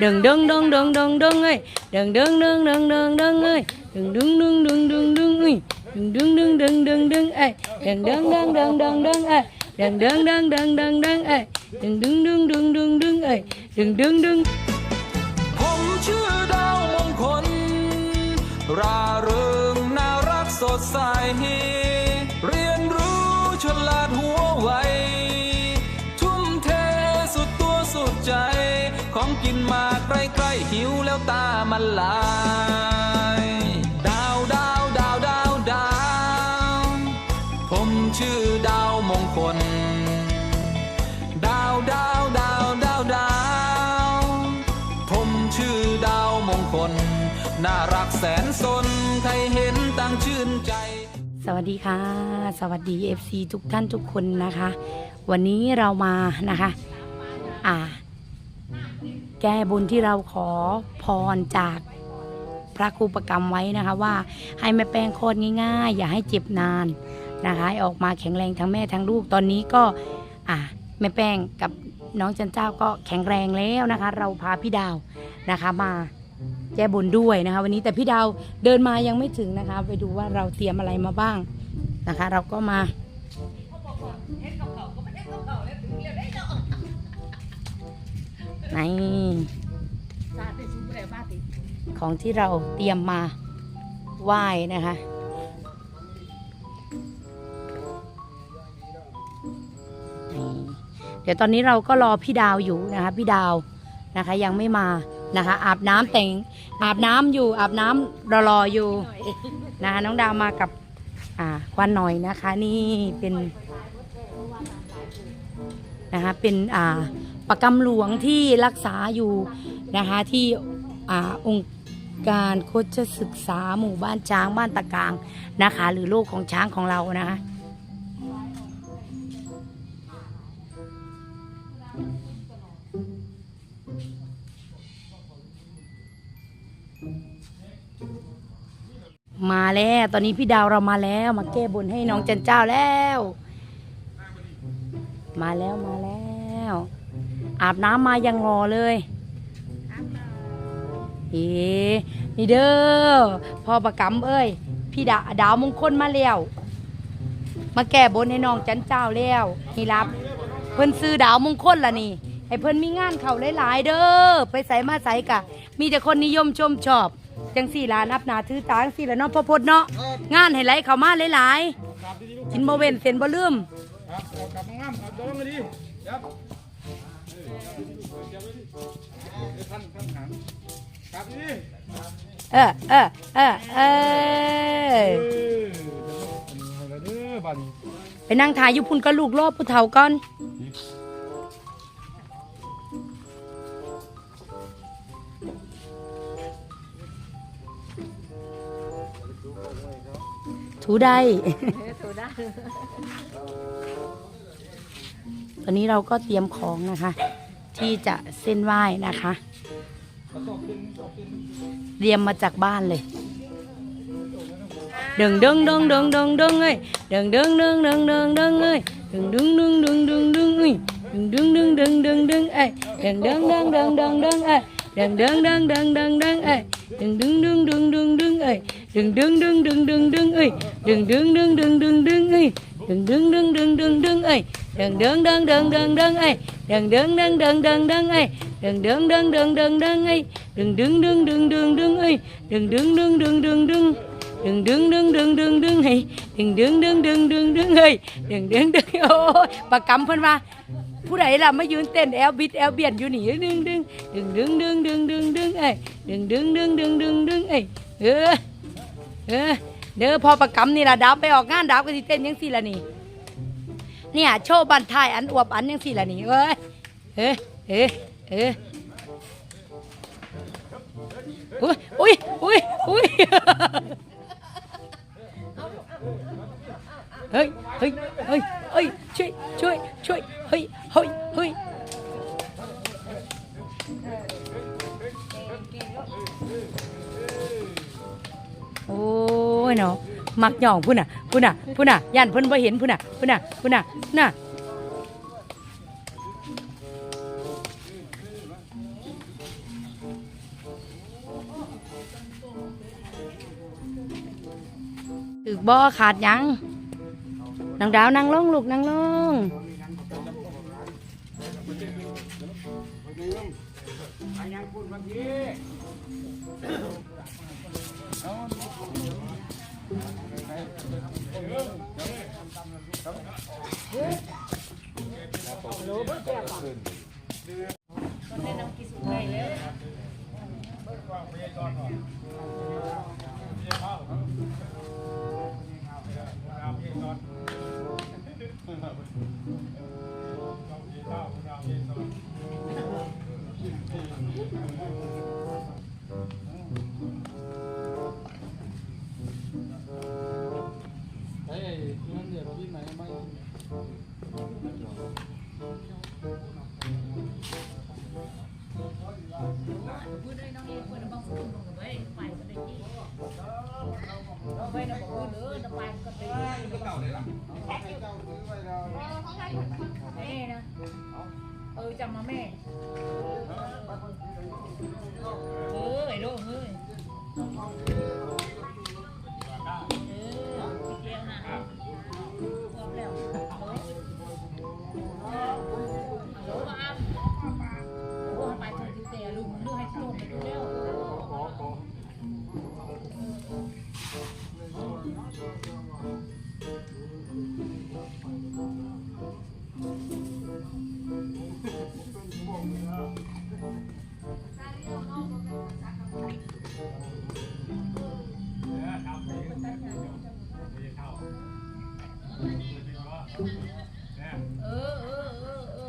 đừng đừng đừng đừng đừng đừng ơi đừng đừng đừng đừng đừng đừng ơi đừng đừng đừng đừng đừng đừng ơi đừng đừng đừng đừng đừng đừng ơi đừng đừng đừng đừng đừng đừng ơi đừng đừng đừng đừng đừng đừng ơi đừng đừng đừng đừng đừng đừng ơi đừng đừng đừng ผมชื่อดาวมงคลราเริงน่ารักสดใสเรียนรู้ฉลาดหัวไวทุ่มเทสุดตัวสุดใจของกิ มาใกล้ๆหิวแล้วตามันลายดาวดาวดาวดาวดาวผมชื่อดาวมงคล ดาวดาวดาวดาวดาวผมชื่อดาวมงคล น่ารักแสนสนใครเห็นต่างชื่นใจสวัสดีค่ะ สวัสดี FC ทุกท่านทุกคนนะคะ วันนี้เรามานะคะ อ่า แก้บุญที่เราขอพรจากพระครูประกรรมไว้นะคะว่าให้แม่แป้งโคตรง่าย ๆ อย่าให้เจ็บนานนะคะให้ออกมาแข็งแรงทั้งแม่ทั้งลูกตอนนี้ก็อ่าแม่แป้งกับน้องจันเจ้าก็แข็งแรงแล้วนะคะ เราพาพี่ดาวนะคะมาแก้บนด้วยนะคะ วันนี้แต่พี่ดาวเดินมายังไม่ถึงนะคะ ไปดูว่าเราเตรียมอะไรมาบ้างนะคะ เราก็มา นของที่เราเตรียมมาไหว้นะคะ เดี๋ยวตอนนี้เราก็รอพี่ดาวอยู่นะคะ พี่ดาวนะคะยังไม่มานะคะ อาบน้ำแต่งอาบน้ำอยู่ อาบน้ำรอรออยู่นะคะน้องดาวมากับอ่าควันหน่อยนะคะ นี่เป็นนะคะเป็นอ่า ประกำหลวงที่รักษาอยู่นะคะที่อองค์การโคชศึกษาหมู่บ้านช้างบ้านตะกางนะคะ หรือโลกของช้างของเรานะคะมาแล้ว ตอนนี้พี่ดาวเรามาแล้ว มาแก้บนให้น้องจันเจ้าแล้ว มาแล้วมาแล้ว อาบน้ำมายังรอเลยเอ๋นี่เด้อพ่อประกำเอ้ย พี่ดาดาวมงคลมาแล้วมาแก้บนให้น้องจันเจ้าแล้วนี่รับ เพิ่นซื้อดาวมงคลละนี่ให้เพิ่นมีงานเขาหลายๆ เด้อไปใส่มาใส่กะ มีแต่คนนิยมชมชอบ จังสี่ลานับหนาถือตาจังสี่ละเนาะพ่อพดเนาะงานให้ไหลเข้ามาหลายๆกินบ่เว้นเส้นบ่ลืมครับเอกลับมางามครับย้นมาดิครับเดี๋ยวท่านท่านหันครับ เออเออเออเออเออเดี๋ยไปนั่งถ่ายอยู่พุ่นกับลูกรอบผู้เฒ่าก่อนถูได้ ตอนนี้เราก็เตรียมของนะคะ ที่จะเส้นไหว้นะคะเตรียมมาจากบ้านเลยดึงดึงดึงดึงดึงดึงเอ้ยดึงดึงดึงดึงดึงดึงเอ้ยดึงดึงดึงดึงดึงดึงเอ้ยดึงดึงดึงดึงดึงดึงเอ้ยดึงดึงดึงดึงดึงดึงเอ้ยดึงดึงดึงดึงดึงดึงเอ้ยดึงดึงดึงดึงดึงดึงเอ้ยดึงดึงดึงดึงดึงดึงเอ้ยดึงดึงดึงดึงดึงดึงเอ้ยดึงดึงดึงดึงดึงดึงเอ้ย ดึงดึงดึงดึงดึงดึงเอ้ยดึงดึงดึงดึงดึงดึงเอ้ยดึงดึงดึงดึงดึงดึงเอ้ยดึงดึงดึงดึงดึงดึงเอ้ยดึงดึงดึงดึงดึงดึงดึงดึงดึงดึงดึงดึงเฮ้ยดึงดึงดึงดึงดึงดึงเฮ้ยดึงดึงดึงโอ้ยปากกำเพิ่นว่าผู้ใดล่ะมายืนเต้นแอลบิดแอลเบียนอยู่นี่ดึงดึงดึงดึงดึงดึงดึงดึงเอ้ยดึงดึงดึงดึงดึงดึงเอ้ยเออเออเด้อพอปากกำนี่ล่ะดาวไปออกงานดาวก็สิเต้นยังสี่ะนี่ เนี่ยโชว์บันทายอันอวบอันยังสี่ละนี่เอ้ยเออเออเอออุ้ยอุ้ยอุ้ยอุ้ยเฮ้ยเฮ้ยเฮ้ยเฮ้ยช่วยช่วยช่วยเฮ้ยเฮ้ยเฮ้ยโอ้ยเนาะมักหย่องพุ่นน่ะ พูน่ะพูน่ะย่านเพิ่นบ่เห็นพูน่ะพูน่ะพูน่ะน่ะตึกบ่อขาดยังนางดาวนางล่องลูกนั่งลงเอา ฮ้ แม่นะเออจำมาแม่เเออเออเออเ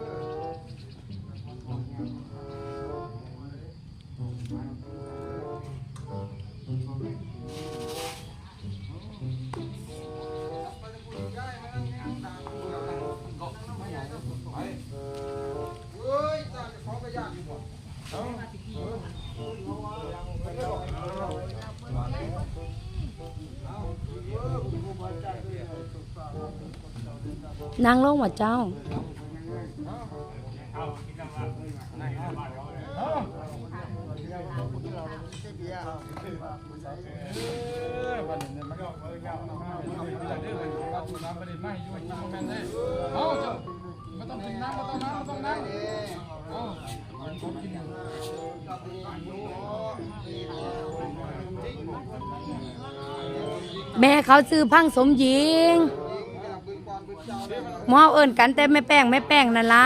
ไม่ต้องน้ำเอ้า แม่เขาซื้อพังสมหญิง หมอเอิ้นกันแต่ไม่แป้งไม่แป้งนั่นละ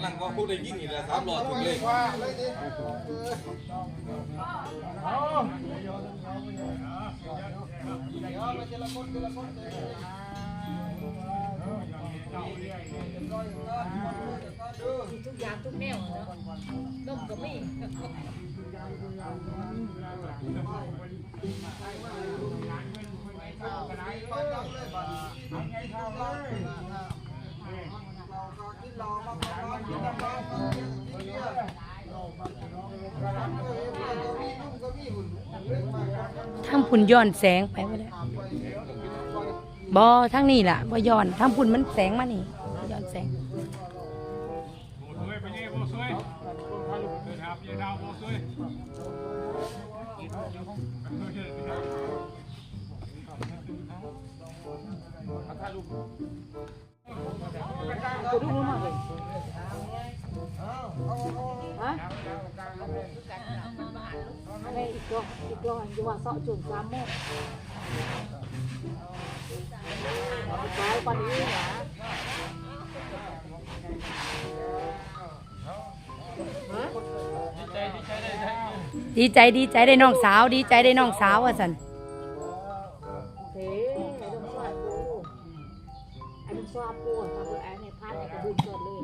ำลังว่าพูดได้ยิ่งอีกแล้วสามหลอดถูกเลยทุกอย่างทุกแนวเนาะนมก็มีไงเทั้งพุ่นย้อนแสงไปบ่ได้บอทั้งนี่ล่ะบ่ย้อนทั้งพุ่นมันแสงมานี่ย้อนแสงดู ตัวอีกตัวอยู่ว่าเสาะจุ่มสามโมงไปก่อนนี้เหรอดีใจดีใจได้น้องสาว ดีใจได้น้องสาวว่าซั่นเฮ้ยไอ้ดงสวัสปูไอ้ดงสวัสปูทำตัวไอ้ในพันไอ้กระบุนเกิดเลย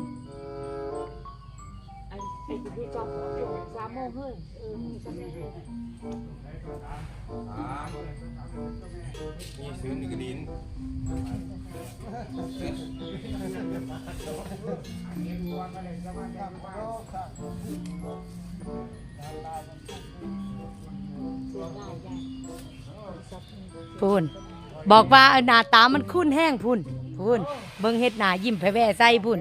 ไอ้ไอ้กระบุนจอบจุ่มสามโมงเฮ้ยเออมีสักแน่มีซื้อนี่ก็ดินพุ่นบอกว่าหน้าตามันคุ้นแห้งพุ่นพุ่นเบิ่งเฮ็ดหน้ายิ้มแผ่แว่ใส่พุ่น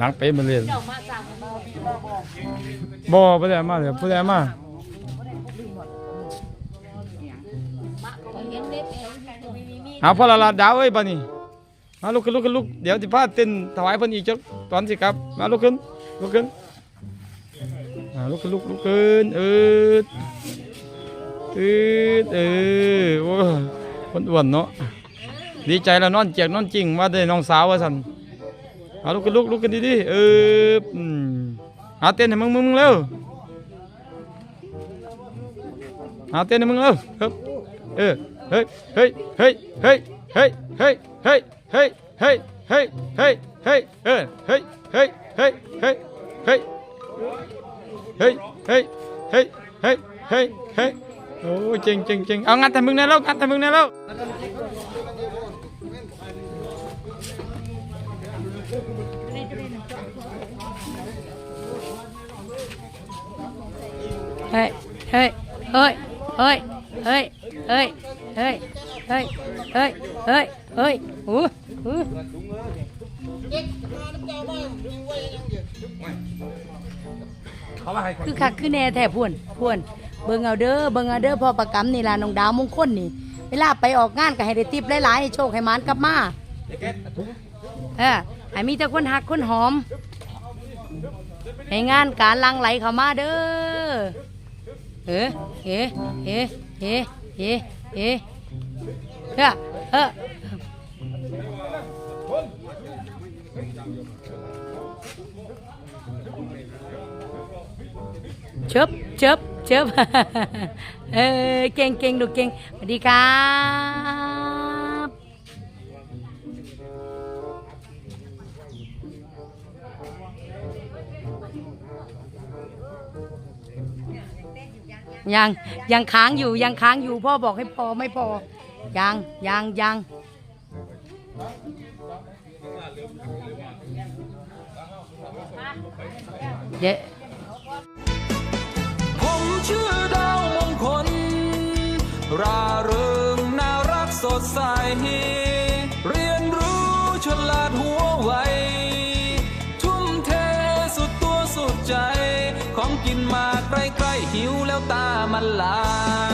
นักเปะมาเลยบ่ไม่ได้มาเลยไม่ได้มาเอาพอละลาดาวไอ้ยปานี่มาลุกขึ้นลุกขึ้นลุกเดี๋ยวจะพาเต้นถวายเพิ่นอีกจักตอนสิครับมาลุกขึ้นลุกขึ้นลุกขึ้นลุกขึ้นเออ ออเออโอ้คนอ้วนเนาะดีใจแล้วนอนเจียกนอนจริงว่าได้น้องสาวว่าซั่นเอาลุกขึ้นลุกลุกขึ้นดีๆเออหาเต้นให้มึงมึงมึงเร็วหาเต้นให้มึงเร็วครับเออเฮ้ยเฮ้ยเฮ้ยเฮ้ยเฮ้ยเฮ้ยเฮ้ยเฮ้ยเฮ้ยเฮ้ยเฮ้ยเฮ้ยเออเฮ้ยเฮ้ยเฮ้ยเฮ้ยเฮ้ยเฮ้ยเฮ้ยเฮ้ยเฮ้ยเฮ้ยเฮ้ย โอ้ยเจ๋งเจ๋งเจ๋งเอางัดแต่มึงแน่แล้วงัดแต่มึงแน่แล้วเฮ้ยเฮ้ยเฮ้ยเฮ้ยเฮ้ยเฮ้ยเฮ้ยเฮ้ยเฮ้ยเฮ้ยเฮ้ยอู้อู้เขาว่าให้คือคักคือแน่แท้พวนพวน เบิ่งเอาเด้อเบิ่งเอาเด้อพ่อประกำนี่ล่ะน้องดาวมงคลนี่ เวลาไปออกงานก็ให้ได้ติปหลายๆให้โชคให้หมานกลับมาเออให้มีแต่คนหักคนหอม ให้งานการลังไหลเข้ามาเด้อเออเอเอเอเอเอเออเออเชิบเชิบ เชิบเออเก่งเก่งดูเก่งสวัสดีครับยังยังค้างอยู่ยังค้างอยู่พ่อบอกให้พอไม่พอ ยังยังยังเดี๋ยว เรียนรู้ฉลาดหัวไว ทุ่มเทสุดตัวสุดใจ ของกินมาใกล้ๆหิวแล้วตามันลาย